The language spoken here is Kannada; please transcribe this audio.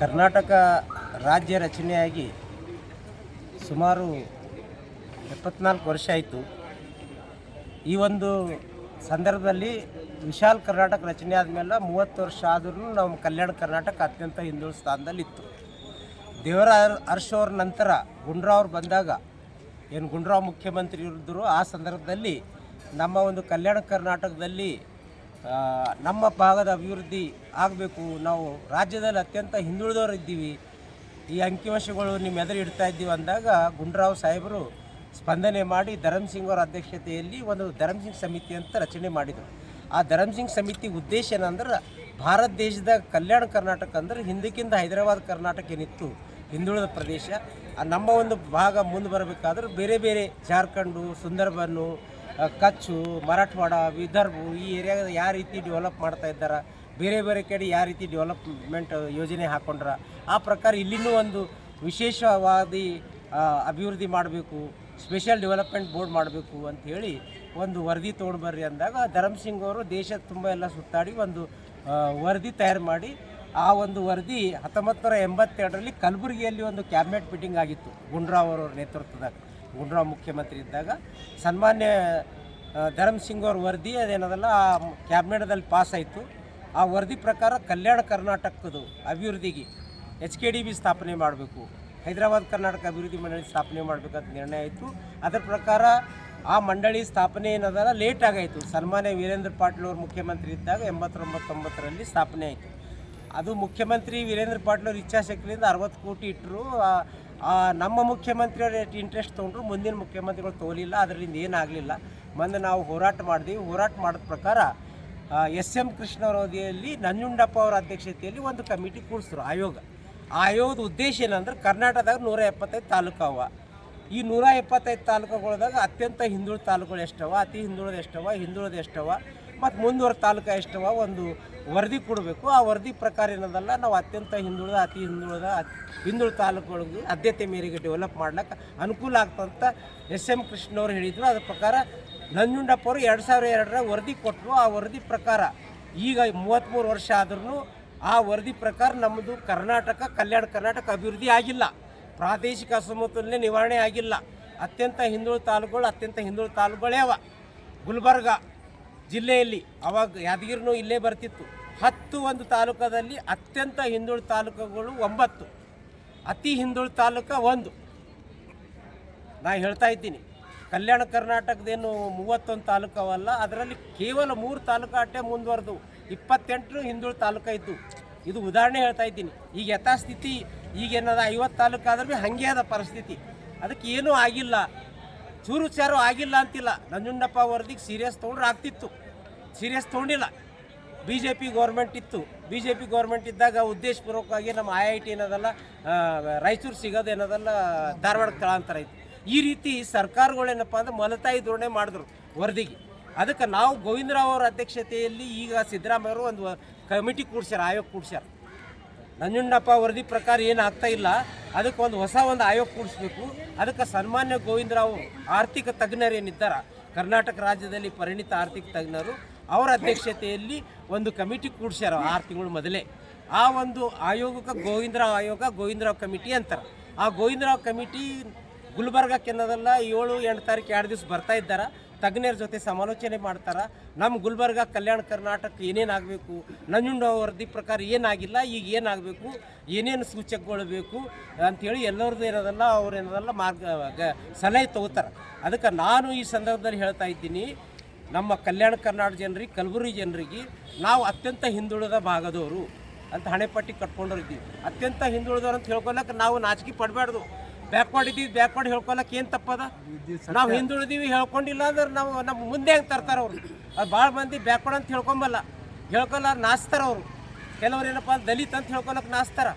ಕರ್ನಾಟಕ ರಾಜ್ಯ ರಚನೆಯಾಗಿ ಸುಮಾರು ಎಪ್ಪತ್ನಾಲ್ಕು ವರ್ಷ ಆಯಿತು. ಈ ಒಂದು ಸಂದರ್ಭದಲ್ಲಿ ವಿಶಾಲ ಕರ್ನಾಟಕ ರಚನೆ ಆದಮೇಲೆ ಮೂವತ್ತು ವರ್ಷ ಆದರೂ ನಮ್ಮ ಕಲ್ಯಾಣ ಕರ್ನಾಟಕ ಅತ್ಯಂತ ಹಿಂದುಳಿದ ಸ್ಥಾನದಲ್ಲಿತ್ತು. ದೇವರ ಹರ್ಷವ್ರ ನಂತರ ಗುಂಡ್ರಾವ್ ಅವ್ರು ಬಂದಾಗ ಏನು ಗುಂಡ್ರಾವ್ ಮುಖ್ಯಮಂತ್ರಿ ಇದ್ದರು ಆ ಸಂದರ್ಭದಲ್ಲಿ ನಮ್ಮ ಒಂದು ಕಲ್ಯಾಣ ಕರ್ನಾಟಕದಲ್ಲಿ ನಮ್ಮ ಭಾಗದ ಅಭಿವೃದ್ಧಿ ಆಗಬೇಕು. ನಾವು ರಾಜ್ಯದಲ್ಲಿ ಅತ್ಯಂತ ಹಿಂದುಳಿದವರು ಇದ್ದೀವಿ. ಈ ಅಂಕಿಅಂಶಗಳು ನಿಮ್ಮ ಎದುರು ಇಡ್ತಾ ಇದ್ದೀವಿ ಅಂದಾಗ ಗುಂಡ್ರಾವ್ ಸಾಹೇಬರು ಸ್ಪಂದನೆ ಮಾಡಿ ಧರಮ್ ಸಿಂಗ್ ಅವರ ಅಧ್ಯಕ್ಷತೆಯಲ್ಲಿ ಒಂದು ಧರಮ್ ಸಿಂಗ್ ಸಮಿತಿ ಅಂತ ರಚನೆ ಮಾಡಿದರು. ಆ ಧರಮ್ ಸಿಂಗ್ ಸಮಿತಿ ಉದ್ದೇಶ ಏನಂದ್ರೆ ಭಾರತ ದೇಶದ ಕಲ್ಯಾಣ ಕರ್ನಾಟಕ ಅಂದ್ರೆ ಹಿಂದಕ್ಕಿಂತ ಹೈದರಾಬಾದ್ ಕರ್ನಾಟಕ ಏನಿತ್ತು, ಹಿಂದುಳಿದ ಪ್ರದೇಶ. ನಮ್ಮ ಒಂದು ಭಾಗ ಮುಂದೆ ಬರಬೇಕಾದ್ರೆ ಬೇರೆ ಬೇರೆ ಜಾರ್ಖಂಡು ಸುಂದರ್ಬನ್ನು ಕಚ್ಚು, ಮರಾಠವಾಡ, ವಿದರ್ಭ, ಈ ಏರಿಯಾದ ಯಾವ ರೀತಿ ಡೆವಲಪ್ ಮಾಡ್ತಾ ಇದ್ದಾರೆ? ಬೇರೆ ಬೇರೆ ಕಡೆ ಯಾವ ರೀತಿ ಡೆವಲಪ್ಮೆಂಟ್ ಯೋಜನೆ ಹಾಕೊಂಡ್ರ? ಆ ಪ್ರಕಾರ ಇಲ್ಲಿನೂ ಒಂದು ವಿಶೇಷವಾದಿ ಅಭಿವೃದ್ಧಿ ಮಾಡಬೇಕು ಸ್ಪೆಷಲ್ ಡೆವಲಪ್ಮೆಂಟ್ ಬೋರ್ಡ್ ಮಾಡಬೇಕು ಅಂತ ಹೇಳಿ ಒಂದು ವರದಿ ತೊಗೊಂಡು ಬರ್ರಿ ಅಂದಾಗ ಧರಮ್ ಸಿಂಗ್ ಅವರು ದೇಶ ತುಂಬ ಎಲ್ಲ ಸುತ್ತಾಡಿ ಒಂದು ವರದಿ ತಯಾರು ಮಾಡಿ ಆ ಒಂದು ವರದಿ ಹತ್ತೊಂಬತ್ತು ನೂರ ಎಂಬತ್ತೆರಡರಲ್ಲಿ ಕಲಬುರಗಿಯಲ್ಲಿ ಒಂದು ಕ್ಯಾಬಿನೆಟ್ ಮೀಟಿಂಗ್ ಆಗಿತ್ತು, ಗುಂಡ್ರಾವ್ ಅವರ ನೇತೃತ್ವದಾಗ. ಗುಂಡ್ರಾವ್ ಮುಖ್ಯಮಂತ್ರಿ ಇದ್ದಾಗ ಸನ್ಮಾನ್ಯ ಧರಮ್ ಸಿಂಗ್ ಅವ್ರ ವರದಿ ಅದೇನದಲ್ಲ, ಆ ಕ್ಯಾಬಿನೆಟ್ದಲ್ಲಿ ಪಾಸ್ ಆಯಿತು. ಆ ವರದಿ ಪ್ರಕಾರ ಕಲ್ಯಾಣ ಕರ್ನಾಟಕದು ಅಭಿವೃದ್ಧಿಗೆ ಎಚ್ ಕೆ ಡಿ ಬಿ ಸ್ಥಾಪನೆ ಮಾಡಬೇಕು. ಹೈದರಾಬಾದ್ ಕರ್ನಾಟಕ ಅಭಿವೃದ್ಧಿ ಮಂಡಳಿ ಸ್ಥಾಪನೆ ಮಾಡಬೇಕಂತ ನಿರ್ಣಯ ಆಯಿತು. ಅದರ ಪ್ರಕಾರ ಆ ಮಂಡಳಿ ಸ್ಥಾಪನೆ ಏನದಲ್ಲ, ಲೇಟ್ ಆಗಾಯಿತು. ಸನ್ಮಾನ್ಯ ವೀರೇಂದ್ರ ಪಾಟೀಲ್ ಅವರು ಮುಖ್ಯಮಂತ್ರಿ ಇದ್ದಾಗ ಎಂಬತ್ತೊಂಬತ್ತೊಂಬತ್ತರಲ್ಲಿ ಸ್ಥಾಪನೆ ಆಯಿತು. ಅದು ಮುಖ್ಯಮಂತ್ರಿ ವೀರೇಂದ್ರ ಪಾಟೀಲ್ ಅವ್ರ ಇಚ್ಛಾಶಕ್ತಿಯಿಂದ ಅರವತ್ತು ಕೋಟಿ ಇಟ್ಟರು. ನಮ್ಮ ಮುಖ್ಯಮಂತ್ರಿಯವರು ಇಂಟ್ರೆಸ್ಟ್ ತೊಗೊಂಡ್ರು, ಮುಂದಿನ ಮುಖ್ಯಮಂತ್ರಿಗಳು ತೋಲಿಲ್ಲ ಅದರಿಂದ ಏನಾಗಲಿಲ್ಲ ಮುಂದೆ ನಾವು ಹೋರಾಟ ಮಾಡಿದ್ವಿ. ಹೋರಾಟ ಮಾಡಿದ ಪ್ರಕಾರ ಎಸ್ ಎಂ ಕೃಷ್ಣ ಅವರ ಅವಧಿಯಲ್ಲಿ ನಂಜುಂಡಪ್ಪ ಅವರ ಅಧ್ಯಕ್ಷತೆಯಲ್ಲಿ ಒಂದು ಕಮಿಟಿ ಕೂಡಿಸಿದ್ರು ಆಯೋಗ. ಆ ಆಯೋಗದ ಉದ್ದೇಶ ಏನಂದ್ರೆ ಕರ್ನಾಟಕದಾಗ ನೂರ ಎಪ್ಪತ್ತೈದು ತಾಲೂಕು ಅವ. ಈ ನೂರ ಎಪ್ಪತ್ತೈದು ತಾಲೂಕುಗಳದಾಗ ಅತ್ಯಂತ ಹಿಂದುಳಿದ ತಾಲೂಕುಗಳು ಎಷ್ಟವ? ಅತಿ ಹಿಂದುಳಿದ ಎಷ್ಟವ? ಹಿಂದುಳಿದ ಎಷ್ಟವ? ಮತ್ತು ಮುಂದುವರೆದ ತಾಲೂಕು ಎಷ್ಟವ ಒಂದು ವರದಿ ಕೊಡಬೇಕು. ಆ ವರದಿ ಪ್ರಕಾರ ಏನದಲ್ಲ, ನಾವು ಅತ್ಯಂತ ಹಿಂದುಳಿದ, ಅತಿ ಹಿಂದುಳಿದ ಹಿಂದುಳಿದ ತಾಲೂಕುಗಳಿಗೆ ಆದ್ಯತೆ ಮೇರೆಗೆ ಡೆವಲಪ್ ಮಾಡ್ಲಿಕ್ಕೆ ಅನುಕೂಲ ಆಗ್ತಂತ ಎಸ್ ಎಂ ಕೃಷ್ಣವ್ರು ಹೇಳಿದರು. ಅದ್ರ ಪ್ರಕಾರ ನಂಜುಂಡಪ್ಪ ಅವರು ಎರಡು ಸಾವಿರ ಎರಡರ ವರದಿ ಕೊಟ್ಟರು ಆ ವರದಿ ಪ್ರಕಾರ ಈಗ ಮೂವತ್ತ್ಮೂರು ವರ್ಷ ಆದ್ರೂ ಆ ವರದಿ ಪ್ರಕಾರ ನಮ್ಮದು ಕರ್ನಾಟಕ, ಕಲ್ಯಾಣ ಕರ್ನಾಟಕ ಅಭಿವೃದ್ಧಿ ಆಗಿಲ್ಲ. ಪ್ರಾದೇಶಿಕ ಅಸಮತೋಲನೆ ನಿವಾರಣೆ ಆಗಿಲ್ಲ. ಅತ್ಯಂತ ಹಿಂದುಳಿದ ತಾಲೂಕುಗಳು ಅತ್ಯಂತ ಹಿಂದುಳಿದ ತಾಲೂಕುಗಳೇ ಅವ. ಗುಲ್ಬರ್ಗ ಜಿಲ್ಲೆಯಲ್ಲಿ ಅವಾಗ ಯಾದಗಿರಿನೂ ಇಲ್ಲೇ ಬರ್ತಿತ್ತು. ಹತ್ತು ಒಂದು ತಾಲೂಕದಲ್ಲಿ ಅತ್ಯಂತ ಹಿಂದುಳಿದ ತಾಲೂಕುಗಳು ಒಂಬತ್ತು. ಅತಿ ಹಿಂದುಳಿದ ತಾಲೂಕ ಒಂದು. ನಾ ಹೇಳ್ತಾ ಇದ್ದೀನಿ, ಕಲ್ಯಾಣ ಕರ್ನಾಟಕದೇನು ಮೂವತ್ತೊಂದು ತಾಲೂಕವಲ್ಲ, ಅದರಲ್ಲಿ ಕೇವಲ ಮೂರು ತಾಲೂಕು ಅಟ್ಟೆ ಮುಂದುವರೆದು. ಇಪ್ಪತ್ತೆಂಟು ಹಿಂದುಳಿದ ತಾಲೂಕು ಇದ್ದು. ಇದು ಉದಾಹರಣೆ ಹೇಳ್ತಾ ಇದ್ದೀನಿ, ಈಗ ಯಥಾಸ್ಥಿತಿ, ಈಗ ಏನದ, ಐವತ್ತು ತಾಲೂಕು ಆದ್ರೆ ಹಾಗೆ ಅದ ಪರಿಸ್ಥಿತಿ. ಅದಕ್ಕೆ ಏನೂ ಆಗಿಲ್ಲ. ಚೂರು ಚಾರು ಆಗಿಲ್ಲ ಅಂತಿಲ್ಲ. ನಂಜುಂಡಪ್ಪ ವರದಿಗೆ ಸೀರಿಯಸ್ ತೊಗೊಂಡ್ರೆ ಆಗ್ತಿತ್ತು. ಸೀರಿಯಸ್ ತೊಗೊಂಡಿಲ್ಲ. ಬಿ ಜೆ ಪಿ ಗೌರ್ಮೆಂಟ್ ಇತ್ತು. ಬಿ ಜೆ ಪಿ ಗೌರ್ಮೆಂಟ್ ಇದ್ದಾಗ ಉದ್ದೇಶಪೂರ್ವಕವಾಗಿ ನಮ್ಮ ಐ ಐ ಟಿ ಏನದಲ್ಲ ರಾಯಚೂರು ಸಿಗೋದು ಏನದಲ್ಲ ಧಾರವಾಡ ಸ್ಥಳಾಂತರ ಇತ್ತು. ಈ ರೀತಿ ಸರ್ಕಾರಗಳೇನಪ್ಪ ಅಂದ್ರೆ ಮಲತಾಯಿ ಧೋರಣೆ ಮಾಡಿದ್ರು ವರದಿಗೆ. ಅದಕ್ಕೆ ನಾವು ಗೋವಿಂದರಾವ್ ಅವರ ಅಧ್ಯಕ್ಷತೆಯಲ್ಲಿ ಈಗ ಸಿದ್ದರಾಮಯ್ಯವರು ಒಂದು ಕಮಿಟಿ ಕೂಡ್ಸ್ಯಾರ, ಆಯೋಗ ಕೂಡ್ಸ್ಯಾರ. ನಂಜುಂಡಪ್ಪ ವರದಿ ಪ್ರಕಾರ ಏನು ಆಗ್ತಾ ಇಲ್ಲ. ಅದಕ್ಕೆ ಒಂದು ಹೊಸ ಒಂದು ಆಯೋಗ ಕೂಡಿಸ್ಬೇಕು. ಅದಕ್ಕೆ ಸನ್ಮಾನ್ಯ ಗೋವಿಂದರಾವ್ ಆರ್ಥಿಕ ತಜ್ಞರು ಏನಿದ್ದಾರ ಕರ್ನಾಟಕ ರಾಜ್ಯದಲ್ಲಿ ಪರಿಣಿತ ಆರ್ಥಿಕ ತಜ್ಞರು ಅವರ ಅಧ್ಯಕ್ಷತೆಯಲ್ಲಿ ಒಂದು ಕಮಿಟಿ ಕೂಡಿಸ್ಯಾರ ಆರು ತಿಂಗಳು ಮೊದಲೇ. ಆ ಒಂದು ಆಯೋಗಕ್ಕೆ ಗೋವಿಂದರಾವ್ ಆಯೋಗ ಗೋವಿಂದರಾವ್ ಕಮಿಟಿ ಅಂತಾರೆ. ಆ ಗೋವಿಂದರಾವ್ ಕಮಿಟಿ ಗುಲ್ಬರ್ಗಕ್ಕೆ ಅನ್ನೋದಲ್ಲ ಏಳು ಎಂಟು ತಾರೀಕು ಎರಡು ದಿವಸ ಬರ್ತಾ ಇದ್ದಾರೆ. ತಜ್ಞರ ಜೊತೆ ಸಮಾಲೋಚನೆ ಮಾಡ್ತಾರೆ. ನಮ್ಮ ಗುಲ್ಬರ್ಗ ಕಲ್ಯಾಣ ಕರ್ನಾಟಕ ಏನೇನಾಗಬೇಕು ನಂಜುಂಡ ವರದಿ ಪ್ರಕಾರ ಏನಾಗಿಲ್ಲ, ಈಗ ಏನಾಗಬೇಕು, ಏನೇನು ಸೂಚಕಗಳು ಬೇಕು ಅಂಥೇಳಿ ಎಲ್ಲರದ್ದು ಏನದಲ್ಲ, ಅವ್ರು ಏನದಲ್ಲ ಮಾರ್ಗ ಸಲಹೆ ತಗೋತಾರೆ. ಅದಕ್ಕೆ ನಾನು ಈ ಸಂದರ್ಭದಲ್ಲಿ ಹೇಳ್ತಾ ಇದ್ದೀನಿ ನಮ್ಮ ಕಲ್ಯಾಣ ಕರ್ನಾಟಕ ಜನರಿಗೆ, ಕಲಬುರಗಿ ಜನರಿಗೆ ನಾವು ಅತ್ಯಂತ ಹಿಂದುಳಿದ ಭಾಗದವರು ಅಂತ ಹಣೆಪಟ್ಟಿ ಕಟ್ಕೊಂಡಿರ್ತೀವಿ ಅತ್ಯಂತ ಹಿಂದುಳಿದವ್ರು ಅಂತ ಹೇಳ್ಕೊಳಕ್ಕೆ ನಾವು ನಾಚಿಕೆ ಪಡಬಾರ್ದು. ಬ್ಯಾಕ್ವರ್ಡ್ ಇದ್ದೀವಿ, ಬ್ಯಾಕ್ವರ್ಡ್ ಹೇಳ್ಕೊಳಕ್ಕೆ ಏನು ತಪ್ಪದ? ನಾವು ಹಿಂದುಳಿದೀವಿ ಹೇಳ್ಕೊಂಡಿಲ್ಲ ಅಂದ್ರೆ ನಾವು ನಮ್ಮ ಮುಂದೆ ಹೆಂಗೆ ತರ್ತಾರೆ ಅವರು? ಅದು ಭಾಳ ಮಂದಿ ಬ್ಯಾಕ್ವರ್ಡ್ ಅಂತ ಹೇಳ್ಕೊಂಬಲ್ಲ. ಹೇಳ್ಕೊಲ್ಲ ನಾಚ್ತಾರ ಅವರು. ಕೆಲವ್ರು ಏನಪ್ಪ ದಲಿತ ಅಂತ ಹೇಳ್ಕೊಳಕ್ಕೆ ನಾಚ್ತಾರ.